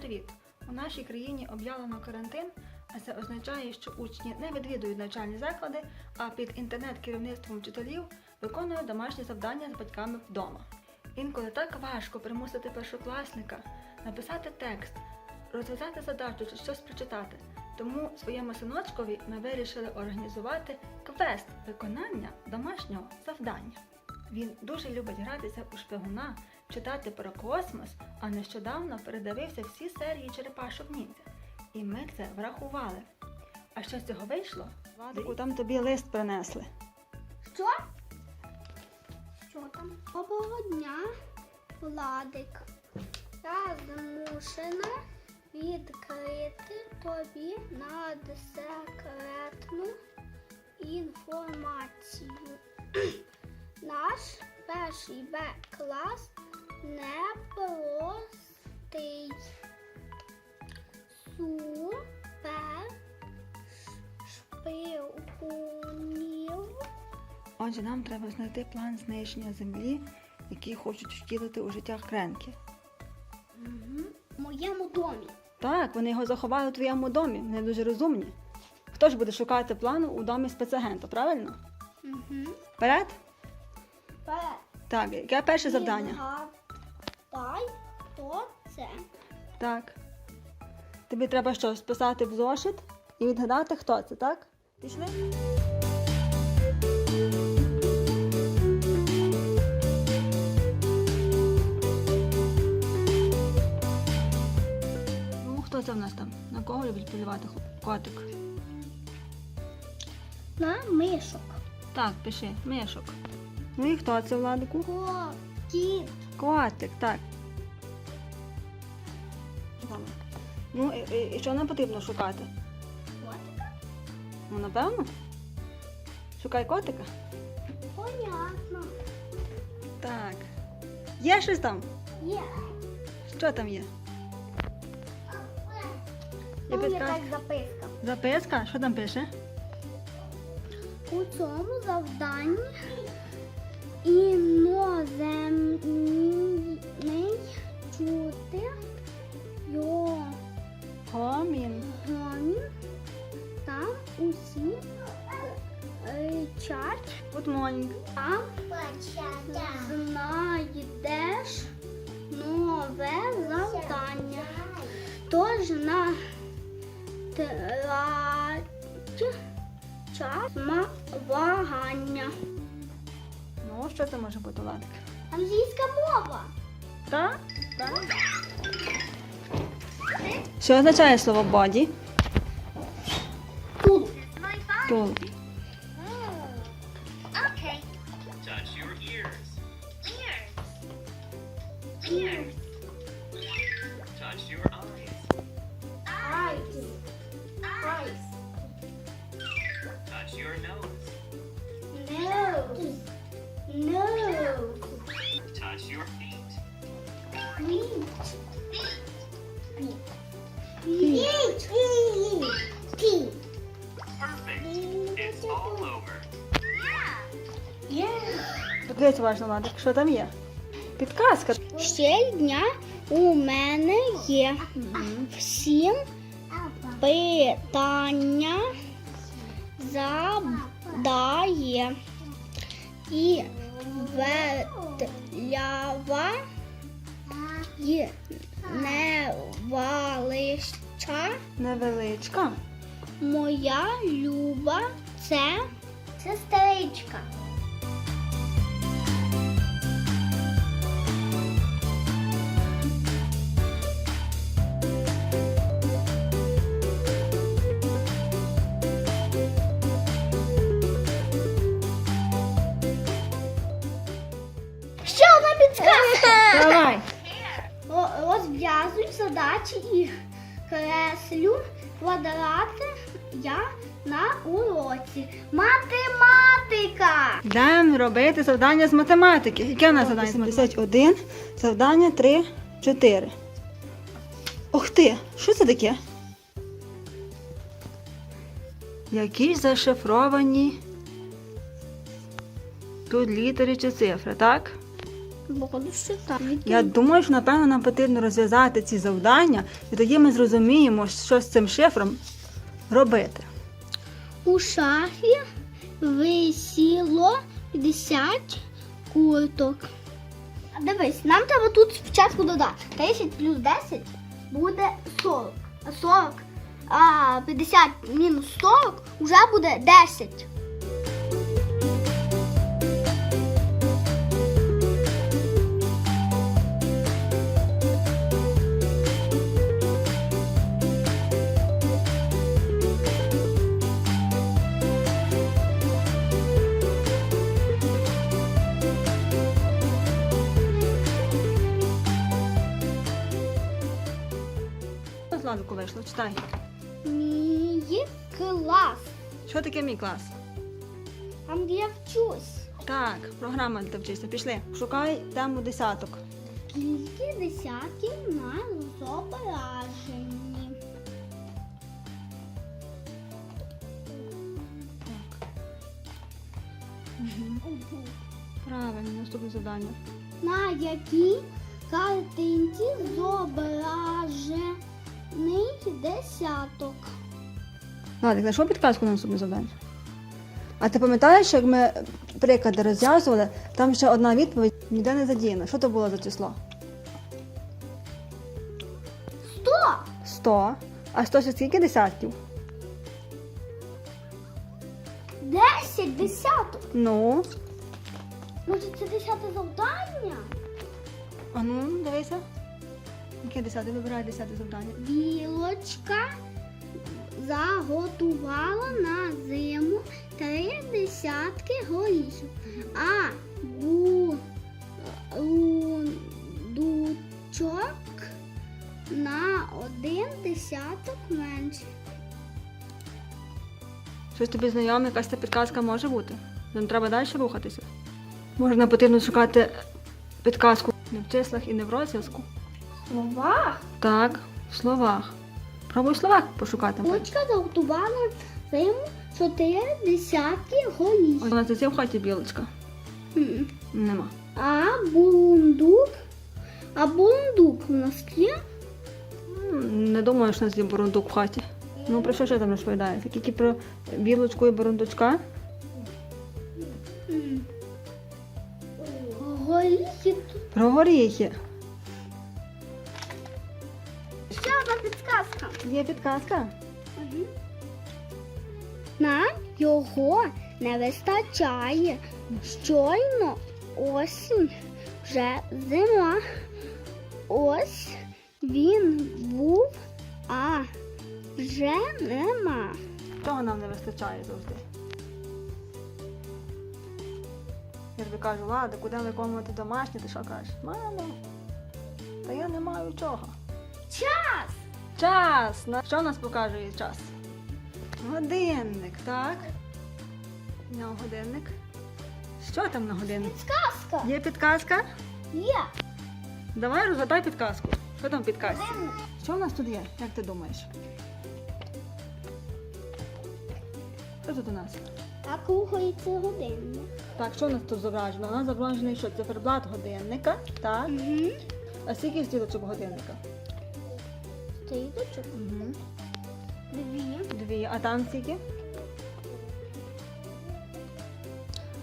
привіт! У нашій країні об'явлено карантин, а це означає, що учні не відвідують навчальні заклади, а під інтернет-керівництвом вчителів виконують домашні завдання з батьками вдома. Інколи так важко примусити першокласника написати текст, розв'язати задачу чи щось прочитати. Тому своєму синочкові ми вирішили організувати квест виконання домашнього завдання. Він дуже любить гратися у шпигуна, читати про космос, а нещодавно передивився всі серії черепашок ніндзя. І ми це врахували. А що з цього вийшло? Владику, там тобі лист принесли. Що? Що там? Доброго дня, Владик. Я змушена відкрити тобі надсекретну інформацію. Наш перший Б клас непростий. Супер шпигунів. Отже, нам треба знайти план знищення землі, який хочуть втілити у життя кренки. В моєму домі. Так, вони його заховали у твоєму домі, вони дуже розумні. Хто ж буде шукати плану у домі спецагента, правильно? Угу. Вперед? Так, яке перше завдання? Це? Так. Тобі треба що, списати в зошит і відгадати, хто це, так? Пішли? Ну, хто це в нас там? На кого любить полювати котик? На мишок. Так, пиши, мишок. Ну і хто це, Владику? Кіт. Котик, так. Ну, і, і, і що нам потрібно шукати? Котика? Ну, напевно. Шукай котика. Понятно. Так. Є щось там? Є. Що там є? Є Там підказка? якась записка. Записка? Що там пише? У цьому завданні іноземний чути його Гомін. гомін. Там усі речать. Good morning. Там знайдеш нове завдання. Тож на трать час вагання. Ну, що це може бути, Владик? Англійська мова. Так? Так. Що означає слово body? Тут. Подивись уважно, Владик, що там є? Підказка. Ще дня у мене є всім питання задає і ветлява і невеличка Невеличка. моя люба це сестричка. Задачі і креслю квадрати я на уроці. Математика. Йдемо робити завдання з математики. Яке у нас завдання? 71, завдання 3, 4. Ух ти, що це таке? Якісь зашифровані тут літери чи цифри, так? Походу, що так. Я думаю, що напевно нам потрібно розв'язати ці завдання, і тоді ми зрозуміємо, що з цим шифром робити. У шафі висіло 50 курток. Дивись, нам треба тут спочатку додати. 10 плюс 10 буде 40. А 40, а 50 мінус 40 вже буде 10. З ладуку вийшло? Читай. Мій клас. Що таке мій клас? Там де я вчусь. Так, програма де ти вчишся. Пішли. Шукай тему десяток. Скільки десятків на зображенні? Правильно, наступне завдання. На якій картинці зображений десяток? Ладик, знайшов підказку на наступне завдання? А ти пам'ятаєш, як ми приклади розв'язували, там ще одна відповідь ніде не задіяна. Що то було за число? Сто! 100. А 100 це скільки десятків? Десять десяток! Ну, Може це десяте завдання? а ну, дивися. Яке десяте? Вибирай десяте завдання. Білочка заготувала на зиму три десятки горішок, а бундучок на один десяток менше. Щось тобі знайоме, якась та підказка може бути. Нам треба далі рухатися. Може, нам потрібно шукати підказку не в числах і не в розв'язку. Слова. Так, в словах. Пробуй в словах пошукати. Булочка заготувала зиму чотири десятки Ось горішок. у нас є в хаті білочка. М. Нема. А бундук. А бундук у нас є? Не думаю, що у нас є бурундук в хаті. Ну, про що ще там розповідається? Тільки про білочку і бурундучка. Горіхи. Про горіхи. Підказка. Є підказка. Нам його не вистачає. Щойно осінь, вже зима. Ось він був, а вже нема. Чого нам не вистачає завжди? Я тобі кажу, Лада, куди виконувати домашнє, ти що кажеш? Мамо, та я не маю чого. Час! Час! Що нас показує час? Годинник, так? На годинник. Що там на годинник? Сказка! Є підказка? Є! Давай розгадай підказку. Що там в підказці? Що у нас тут є? Як ти думаєш? Що тут у нас? Так рухається годинник. Так, що у нас тут зображено? У нас зображений що? Циферблат годинника, так? Угу. А скільки стрілочок годинника? Стрілочок. Угу. Дві. Дві. А там скільки?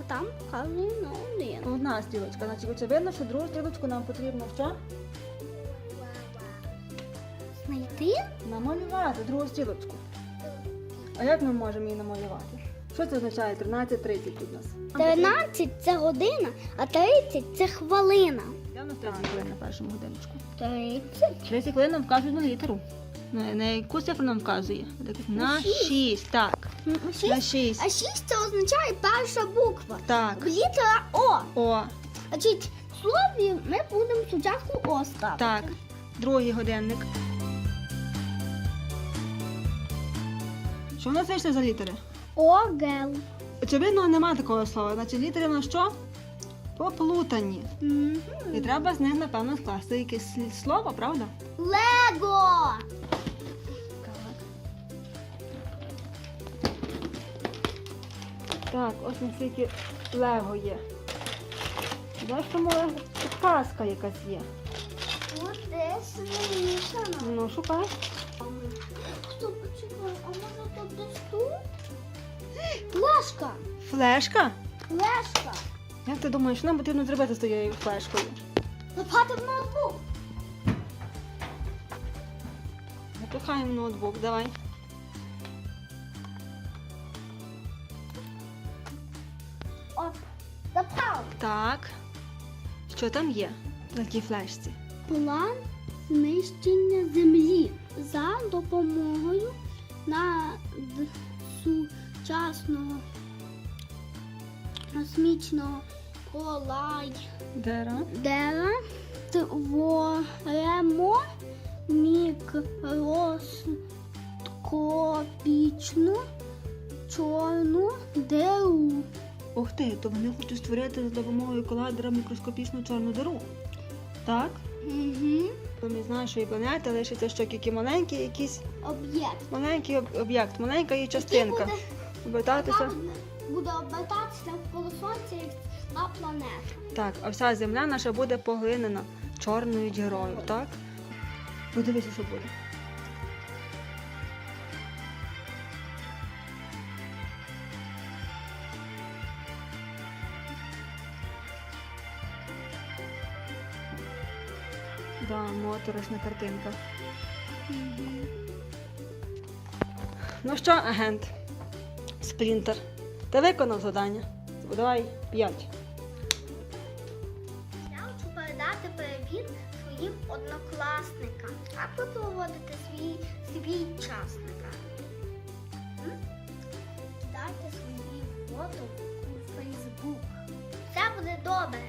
А там вказано один. Одна стрілочка. Значить, очевидно, що другу стрілочку нам потрібно що? Знайти? Намалювати другу стрілочку. А як ми можемо її намалювати? Що це означає 13.30 тут у нас? 13 це година, а 30 це хвилина. На 30 хвилин на першому годиночку. 30. 30 хвилин нам вказують на літеру. На, на яку цифру нам вказує? На шість. 6, так. На Шість. 6. А 6 це означає перша буква. Так. Літера О. О, чи в слові ми будемо спочатку О ставити. так. Другий годинник. Що у нас вийшли за літери? Огел. Очевидно, нема такого слова. Значить, літери на що? Поплутані. І треба з них, напевно, скласти якесь слово, правда? Лего. Так, ось наскільки лего є. Знаєш, що може підказка якась є. От десь вимішано. Ну, шукай. Хто почекай, а може тут десь тут? Флешка! Флешка? Флешка! Як ти думаєш, нам потрібно зробити з тією флешкою? Запхати в ноутбук. Запихаємо ноутбук, давай. От, запхав. Так. Що там є на тій флешці? План знищення землі за допомогою над- сучасного космічного Дера. колайдера творимо мікроскопічну чорну диру. Ух ти, то вони хочуть створити за допомогою колайдера мікроскопічну чорну диру. Так? Угу. Поміж нашої планети лишиться що тільки маленький якийсь Об'єкт. маленький об- об'єкт, маленька її частинка. Обертатися. Буде- обертатися навколо сонця як на планету. Так, а вся земля наша буде поглинена чорною дірою, так? Подивися, що буде. Да, моторошна картинка. Ну що, агент? Сплінтер. Ти виконав завдання. Давай п'ять. Своїм однокласникам. Як ви проводите свій, свій час на? Кидайте свої фото у Фейсбук. Все буде добре.